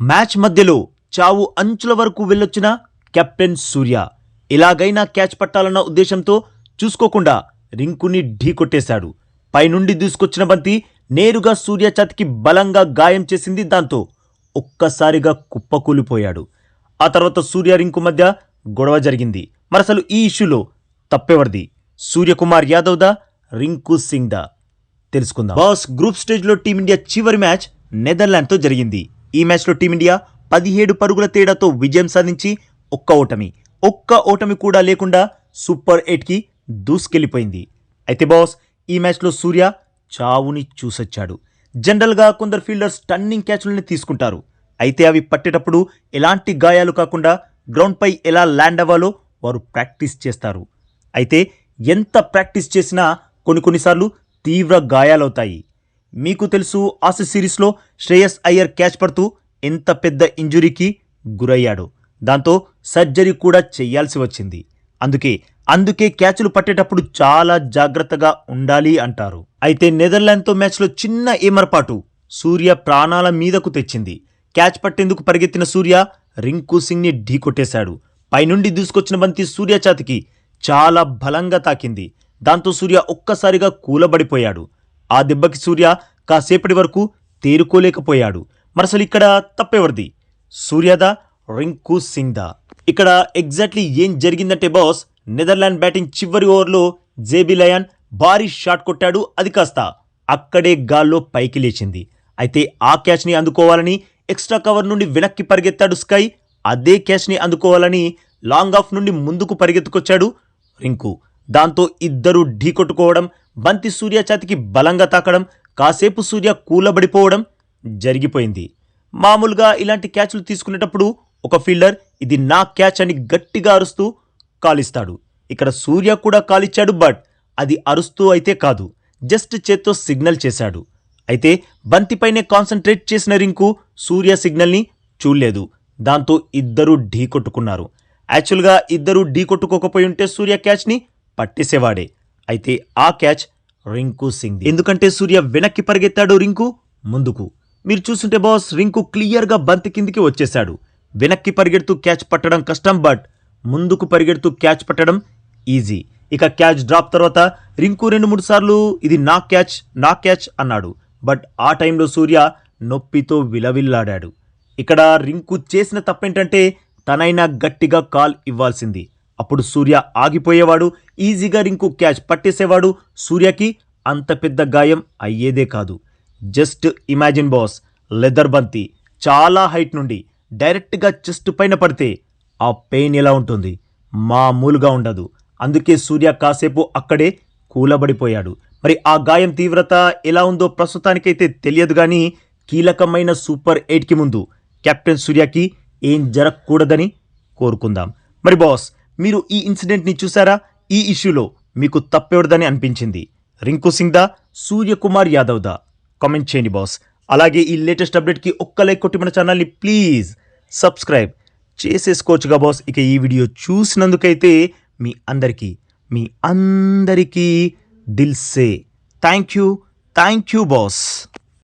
Match మధ్యలో చావు అంచుల వరకు వెళ్ళొచ్చిన కెప్టెన్ సూర్య ఇలాగైనా క్యాచ్ పట్టాలన్న ఉద్దేశంతో చూసుకోకుండా రింకుని ఢీకొట్టేశాడు పైనుండి దూసుకొచ్చిన బంతి నేరుగా సూర్య ఛాతికి బలంగా గాయం చేసింది దాంతో ఒక్కసారిగా కుప్పకూలిపోయాడు. ఆ తర్వాత సూర్య రింకు మధ్య గొడవ జరిగింది. మరసలు ఈ ఇష్యూలో తప్పెవరిది. సూర్యకుమార్ యాదవ్ దా రింకు సింగ్ దా తెలుసుకుందాం. బాస్ గ్రూప్ స్టేజ్లో టీమిండియా చివరి మ్యాచ్ నెదర్లాండ్తో జరిగింది. ఈ మ్యాచ్లో టీమిండియా పదిహేడు పరుగుల తేడాతో విజయం సాధించి ఒక్క ఓటమి. ఒక్క ఓటమి కూడా లేకుండా సూపర్ ఎయిట్కి దూసుకెళ్ళిపోయింది అయితే బాస్ ఈ మ్యాచ్లో సూర్య చావుని చూసొచ్చాడు. జనరల్గా కొందరు ఫీల్డర్స్ టన్నింగ్ క్యాచ్లని తీసుకుంటారు. అయితే అవి పట్టేటప్పుడు ఎలాంటి గాయాలు కాకుండా గ్రౌండ్పై ఎలా ల్యాండ్ అవ్వాలో వారు ప్రాక్టీస్ చేస్తారు. అయితే ఎంత ప్రాక్టీస్ చేసినా కొన్ని కొన్నిసార్లు తీవ్ర గాయాలవుతాయి. మీకు తెలుసు ఆసిస్ సిరీస్లో శ్రేయస్ అయ్యర్ క్యాచ్ పడుతూ ఇంత పెద్ద ఇంజురీకి గురయ్యాడు. దాంతో సర్జరీ కూడా చేయాల్సి వచ్చింది. అందుకే అందుకే క్యాచ్లు పట్టేటప్పుడు చాలా జాగ్రత్తగా ఉండాలి అంటారు. అయితే నెదర్లాండ్తో మ్యాచ్లో చిన్న ఏమరపాటు సూర్య ప్రాణాల మీదకు తెచ్చింది. క్యాచ్ పట్టేందుకు పరిగెత్తిన సూర్య రింకు సింగ్ని ఢీకొట్టేశాడు పైనుండి దూసుకొచ్చిన బంతి సూర్య ఛాతికి చాలా బలంగా తాకింది. దాంతో సూర్య ఒక్కసారిగా కూలబడిపోయాడు. ఆ దెబ్బకి సూర్య కాసేపటి వరకు తేరుకోలేకపోయాడు. మరసలు ఇక్కడ తప్పెవరిది? సూర్యదా? రింకు సింగ్ దా ఇక్కడ ఎగ్జాక్ట్లీ ఏం జరిగిందంటే బాస్ నెదర్లాండ్ బ్యాటింగ్ చివరి ఓవర్లో జేబీ లయాన్ భారీ షాట్ కొట్టాడు. అది కాస్త అక్కడే గాల్లో పైకి లేచింది. అయితే ఆ క్యాచ్ని అందుకోవాలని ఎక్స్ట్రా కవర్ నుండి వెనక్కి పరిగెత్తాడు స్కై. అదే క్యాచ్ని అందుకోవాలని లాంగ్ ఆఫ్ నుండి ముందుకు పరిగెత్తుకొచ్చాడు రింకు. దాంతో ఇద్దరు ఢీకొట్టుకోవడం బంతి సూర్య ఛాతికి బలంగా తాకడం కాసేపు సూర్య కూలబడిపోవడం జరిగిపోయింది. మామూలుగా ఇలాంటి క్యాచ్లు తీసుకునేటప్పుడు ఒక ఫీల్డర్ ఇది నా క్యాచ్ అని గట్టిగా అరుస్తూ కాలిస్తాడు. ఇక్కడ సూర్య కూడా కాలిచ్చాడు బట్ అది అరుస్తూ అయితే కాదు. జస్ట్ చేత్తో సిగ్నల్ చేశాడు. అయితే బంతిపైనే కాన్సన్ట్రేట్ చేసిన రింకు సూర్య సిగ్నల్ని చూడలేదు. దాంతో ఇద్దరూ ఢీకొట్టుకున్నారు యాక్చువల్గా ఇద్దరూ ఢీకొట్టుకోకపోయి ఉంటే సూర్య క్యాచ్ని పట్టేసేవాడే. అయితే ఆ క్యాచ్ రింకు సింగ్ ఎందుకంటే సూర్య వెనక్కి పరిగెత్తాడు రింకు ముందుకు. మీరు చూస్తుంటే బాస్ రింకు క్లియర్గా బంతి కిందికి వచ్చేశాడు. వెనక్కి పరిగెడుతూ క్యాచ్ పట్టడం కష్టం బట్ ముందుకు పరిగెడుతూ క్యాచ్ పట్టడం ఈజీ. ఇక క్యాచ్ డ్రాప్ తర్వాత రింకు రెండు మూడు సార్లు ఇది నా క్యాచ్ నా క్యాచ్ అన్నాడు. బట్ ఆ టైంలో సూర్య నొప్పితో విలవిల్లాడాడు. ఇక్కడ రింకు చేసిన తప్పేంటంటే తనైనా గట్టిగా కాల్ ఇవ్వాల్సింది. అప్పుడు సూర్య ఆగిపోయేవాడు ఈజీగా రింకు క్యాచ్ పట్టేసేవాడు. సూర్యకి అంత పెద్ద గాయం అయ్యేదే కాదు. జస్ట్ ఇమాజిన్ బాస్ లెదర్ బంతి చాలా హైట్ నుండి డైరెక్ట్గా చెస్ట్ పైన పడితే ఆ పెయిన్ ఎలా ఉంటుంది? మామూలుగా ఉండదు. అందుకే సూర్య కాసేపు అక్కడే కూలబడిపోయాడు. మరి ఆ గాయం తీవ్రత ఎలా ఉందో ప్రస్తుతానికైతే తెలియదు కానీ కీలకమైన సూపర్ ఎయిట్కి ముందు కెప్టెన్ సూర్యకి ఏం జరగకూడదని కోరుకుందాం. మరి బాస్ మీరు ఈ ఇన్సిడెంట్ని చూసారా ఈ ఇష్యూలో మీకు తప్పెవడదని అనిపించింది. రింకు సింగ్ దా సూర్యకుమార్ యాదవ్ దా కామెంట్ చేయండి బాస్. అలాగే ఈ లేటెస్ట్ అప్డేట్కి ఒక్క లైక్ కొట్టి మన ఛానల్ని ప్లీజ్ సబ్స్క్రైబ్ చేసేసుకోవచ్చుగా బాస్. ఇక ఈ వీడియో చూసినందుకైతే మీ అందరికీ మీ అందరికీ దిల్ సే. Thank you. Thank you boss.